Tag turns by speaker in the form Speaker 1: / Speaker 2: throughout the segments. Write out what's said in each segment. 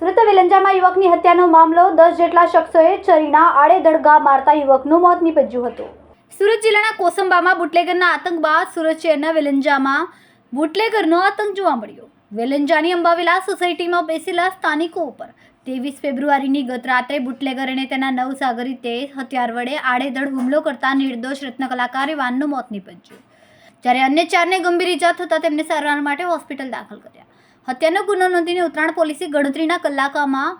Speaker 1: સુરત વેલંજામાં યુવકની હત્યાનો મામલો દસ જેટલા શખ્સોએ ચરીના આડેધડ ઘા મારતા યુવકનું મોત નીપજ્યું હતું. સુરત જિલ્લાના કોસંબામાં બુટલેગરના આતંક બાદ સુરત શહેરના વેલંજામાં બુટલેગરનો આતંક જોવા મળ્યો. વેલંજાની અંબાવિલા સોસાયટીમાં બેસેલા સ્થાનિકો ઉપર ત્રેવીસ ફેબ્રુઆરીની ગત રાત્રે બુટલેગર અને તેના નવ સાગરીતે હથિયાર વડે આડેધડ હુમલો કરતા નિર્દોષ રત્નકલાકાર વાનનું મોત નીપજ્યું. જ્યારે અન્ય ચારને ગંભીર ઇજા થતાં તેમને સારવાર માટે હોસ્પિટલ દાખલ કર્યા. હત્યાનો ગુનો નોંધીને ઉત્તરાયણ પોલીસે ગણતરીના કલાકોમાં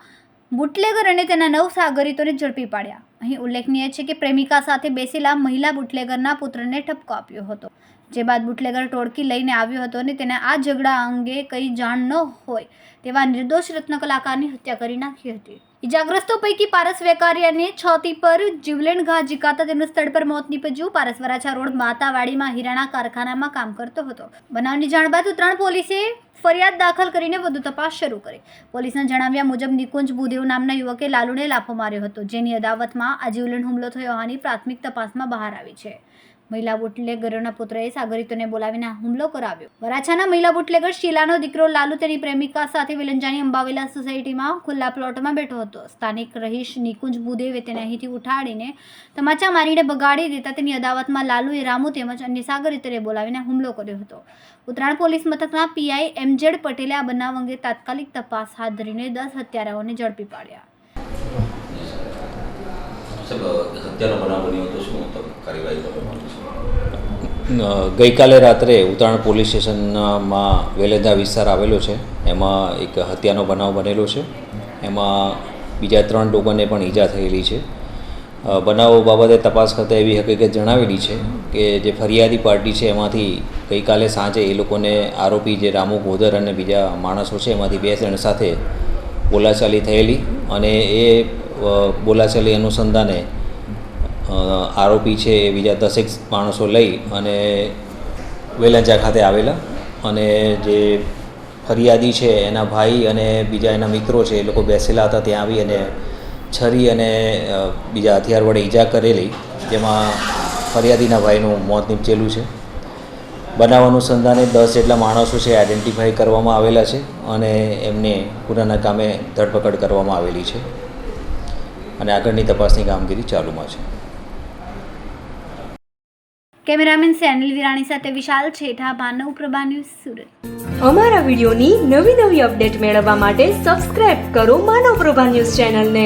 Speaker 1: બુટલેગર અને તેના નવ સાગરીતોને ઝડપી પાડ્યા. અહીં ઉલ્લેખનીય છે કે પ્રેમિકા સાથે બેસેલા મહિલા બુટલેગરના પુત્રને ઠપકો આપ્યો હતો. જે બાદ બુટલેગર ટોળકી લઈને આવ્યો હતો અને તેને આ ઝઘડા અંગે કંઈ જાણ ન હોય તેવા નિર્દોષ રત્ન કલાકારની હત્યા કરી નાખી હતી. ઇજાગ્રસ્તો પૈકી પારસ વેકારિયાને છતી પર જીવલેણ ઘા ઝીકાતા તેનું સ્થળ પર મોત નીપજ્યું. પારસ વરાછા રોડ માતાવાડીમાં હીરાના કારખાનામાં કામ કરતો હતો. બનાવની જાણ બાદ ઉત્તરાયણ પોલીસે ફરિયાદ દાખલ કરીને વધુ તપાસ શરૂ કરી. પોલીસના જણાવ્યા મુજબ નિકુંજ ભૂદેવ નામના યુવકે લાલુને લાફો માર્યો હતો, જેની અદાવતમાં આ જીવલેણ હુમલો થયો હોવાની પ્રાથમિક તપાસમાં બહાર આવી છે. મહિલા બુટલેગરોના પુત્રએ સાગરિતોને બોલાવીને હુમલો કરાવ્યો. વરાછાના મહિલા બુટલેગર શીલાનો દીકરો લાલુ તેની પ્રેમિકા સાથે વિલંજાની અંબાવેલા સોસાયટીમાં ખુલ્લા પ્લોટમાં બેઠો હતો. સ્થાનિક રહીશ નિકુંજ ભૂદેવે તેને અહીંથી ઉઠાડીને તમાચા મારીને બગાડી દેતા તેની અદાવતમાં લાલુએ રામુ તેમજ અન્ય સાગરિતોને બોલાવીને હુમલો કર્યો હતો. ઉત્તરાયણ પોલીસ મથકના પીઆઈ એમજેડ પટેલે આ બનાવ અંગે તાત્કાલિક તપાસ હાથ ધરીને દસ હત્યારાઓને ઝડપી પાડ્યા.
Speaker 2: સાહેબ હત્યાનો બનાવ બન્યો હતો શું તમે કાર્યવાહી કરવામાં આવી છે?
Speaker 3: અ, ગઈકાલે રાત્રે ઉત્તરાયણ પોલીસ સ્ટેશનમાં વેલેદા વિસ્તાર આવેલો છે. એમાં એક હત્યાનો બનાવ બનેલો છે. એમાં બીજા ત્રણ લોકોને પણ ઈજા થયેલી છે. બનાવ બાબતે તપાસ કરતાં એવી હકીકત જણાવેલી છે કે જે ફરિયાદી પાર્ટી છે, એમાંથી ગઈકાલે સાંજે એ લોકોને આરોપી જે રામુ ગોધર અને બીજા માણસો છે, એમાંથી બે જણ સાથે બોલાચાલી થયેલી અને એ બોલાચાલી અનુસંધાને આરોપી છે એ બીજા દસેક માણસો લઈ અને વેલંજા ખાતે આવેલા અને જે ફરિયાદી છે એના ભાઈ અને બીજા એના મિત્રો છે એ લોકો બેસેલા હતા ત્યાં આવી અને છરી અને બીજા હથિયાર વડે ઈજા કરેલી જેમાં ફરિયાદીના ભાઈનું મોત નીપજેલું છે. બનાવ અનુસંધાને દસ જેટલા માણસો છે આઈડેન્ટિફાઈ કરવામાં આવેલા છે અને એમને ગુનાના કામે ધરપકડ કરવામાં આવેલી છે. અને આગળની તપાસની કામગીરી ચાલુમાં છે.
Speaker 1: કેમેરામેન સેનલ વિરાણી સાથે વિશાલ છેઠા માનવ પ્રભા ન્યૂઝ સુરત.
Speaker 4: અમારા વિડીયોની નવી નવી અપડેટ મેળવવા માટે સબસ્ક્રાઇબ કરો માનવ પ્રભા ન્યૂઝ ચેનલને.